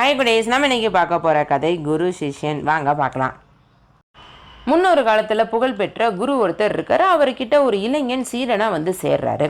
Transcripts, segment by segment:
Hi குடேஸ் நம்ம இன்றைக்கி பார்க்க போகிற கதை குரு சிஷ்யன். வாங்க பார்க்கலாம். முன்னொரு காலத்தில் புகழ்பெற்ற குரு ஒருத்தர் இருக்கார். அவர்கிட்ட ஒரு இளைஞன் சீடனாக வந்து சேர்றாரு.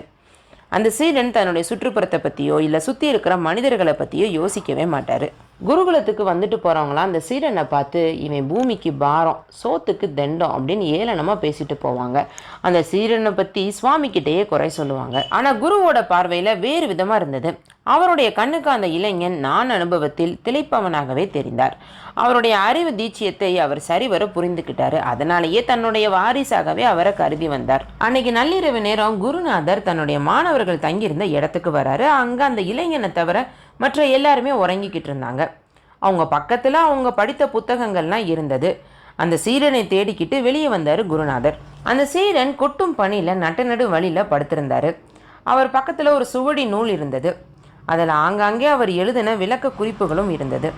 அந்த சீடன் தன்னுடைய சுற்றுப்புறத்தை பற்றியோ இல்லை சுற்றி இருக்கிற மனிதர்களை பற்றியோ யோசிக்கவே மாட்டார். குருகுலத்துக்கு வந்துட்டு போகிறவங்களாம் அந்த சீடனை பார்த்து இவன் பூமிக்கு பாரம் சோத்துக்கு தண்டம் அப்படின்னு ஏளனமாக பேசிட்டு போவாங்க. அந்த சீடனை பற்றி சுவாமிக்கிட்டேயே குறை சொல்லுவாங்க. ஆனால் குருவோட பார்வையில் வேறு விதமாக இருந்தது. அவருடைய கண்ணுக்கு அந்த இளைஞன் நான் அனுபவத்தில் திளைப்பவனாகவே தெரிந்தார். அவருடைய அறிவு தீட்சியத்தை அவர் சரிவர புரிந்துகிட்டாரு. அதனாலேயே தன்னுடைய வாரிசாகவே அவரை கருதி வந்தார். அன்னைக்கு நள்ளிரவு நேரம் குருநாதர் தன்னுடைய மாணவர்கள் தங்கியிருந்த இடத்துக்கு வராரு. அங்கே அந்த இளைஞனை தவிர மற்ற எல்லாருமே உறங்கிக்கிட்டு இருந்தாங்க. அவங்க பக்கத்தில் அவங்க படித்த புத்தகங்கள்லாம் இருந்தது. அந்த சீரனை தேடிக்கிட்டு வெளியே வந்தார் குருநாதர். அந்த சீரன் கொட்டும் பணியில் நட்டு நடு வழியில் படுத்திருந்தார். அவர் பக்கத்தில் ஒரு சுவடி நூல் இருந்தது. அதில் ஆங்காங்கே அவர் எழுதின விளக்க குறிப்புகளும் இருந்தது.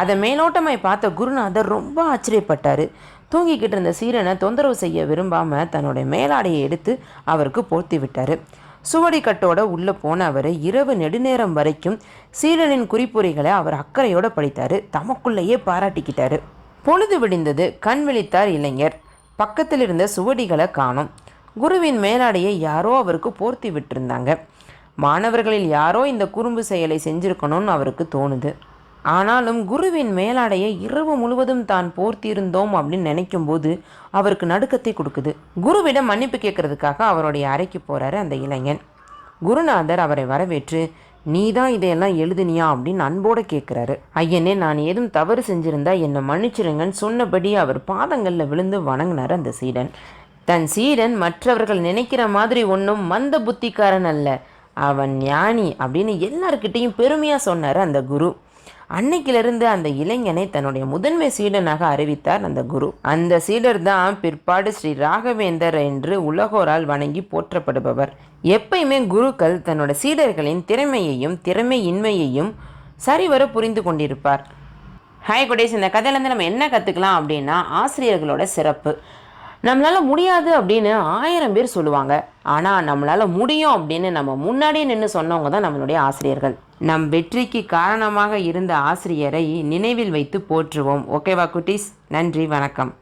அதை மேலோட்டமாய் பார்த்த குருநாதர் ரொம்ப ஆச்சரியப்பட்டார். தூங்கிக்கிட்டு இருந்த சீரனை தொந்தரவு செய்ய விரும்பாமல் தன்னுடைய மேலாடையை எடுத்து அவருக்கு போர்த்தி விட்டார் சுவடி கட்டோட உள்ளே போன அவர் இரவு நெடுநேரம் வரைக்கும் சீரனின் குறிப்புரைகளை அவர் அக்கறையோடு படித்தார். தமக்குள்ளேயே பாராட்டிக்கிட்டார். பொழுது விடிந்தது. கண் விழித்தார் இளைஞர். பக்கத்தில் இருந்த சுவடிகளை காணும். குருவின் மேலாடையை யாரோ அவருக்கு போர்த்தி விட்டிருந்தாங்க. மாணவர்களில் யாரோ இந்த குறும்பு செயலை செஞ்சிருக்கணும்னு அவருக்கு தோணுது. ஆனாலும் குருவின் மேலாடையை இரவு முழுவதும் தான் போர்த்தியிருந்தோம் அப்படின்னு நினைக்கும் போது அவருக்கு நடுக்கத்தை கொடுக்குது. குருவிடம் மன்னிப்பு கேட்கறதுக்காக அவருடைய அறைக்கு போகிறாரு அந்த இளைஞன். குருநாதர் அவரை வரவேற்று நீ தான் இதையெல்லாம் எழுதுனியா? அப்படின்னு அன்போடு கேட்குறாரு. ஐயனே நான் ஏதும் தவறு செஞ்சிருந்தா என்னை மன்னிச்சிருங்கன்னு சொன்னபடி அவர் பாதங்களில் விழுந்து வணங்கினார் அந்த சீடன். தன் சீடன் மற்றவர்கள் நினைக்கிற மாதிரி ஒன்றும் மந்த புத்திக்காரன் அல்ல. அவன் ஞானி அப்படின்னு எல்லார்கிட்டேயும் பெருமையாக சொன்னார் அந்த குரு. அன்னைக்கிலிருந்து அந்த இளைஞனை தன்னுடைய முதன்மை சீடனாக அறிவித்தார் அந்த குரு. அந்த சீடர் தான் பிற்பாடு ஸ்ரீ ராகவேந்தர் என்று உலகோரால் வணங்கி போற்றப்படுபவர். எப்பயுமே குருக்கள் தன்னோட சீடர்களின் திறமையையும் திறமையின்மையையும் சரிவர புரிந்து கொண்டிருப்பார். ஹாய் குடேஷ். இந்த கதையிலேருந்து நம்ம என்ன கற்றுக்கலாம் அப்படின்னா ஆசிரியர்களோட சிறப்பு. நம்மளால் முடியாது அப்படின்னு ஆயிரம் பேர் சொல்லுவாங்க. ஆனால் நம்மளால் முடியும் அப்படின்னு நம்ம முன்னாடியே நின்று சொன்னவங்க தான் நம்மளுடைய ஆசிரியர்கள். நம் வெற்றிக்கு காரணமாக இருந்த ஆசிரியரை நினைவில் வைத்து போற்றுவோம். ஓகேவா குட்டீஸ்? நன்றி வணக்கம்.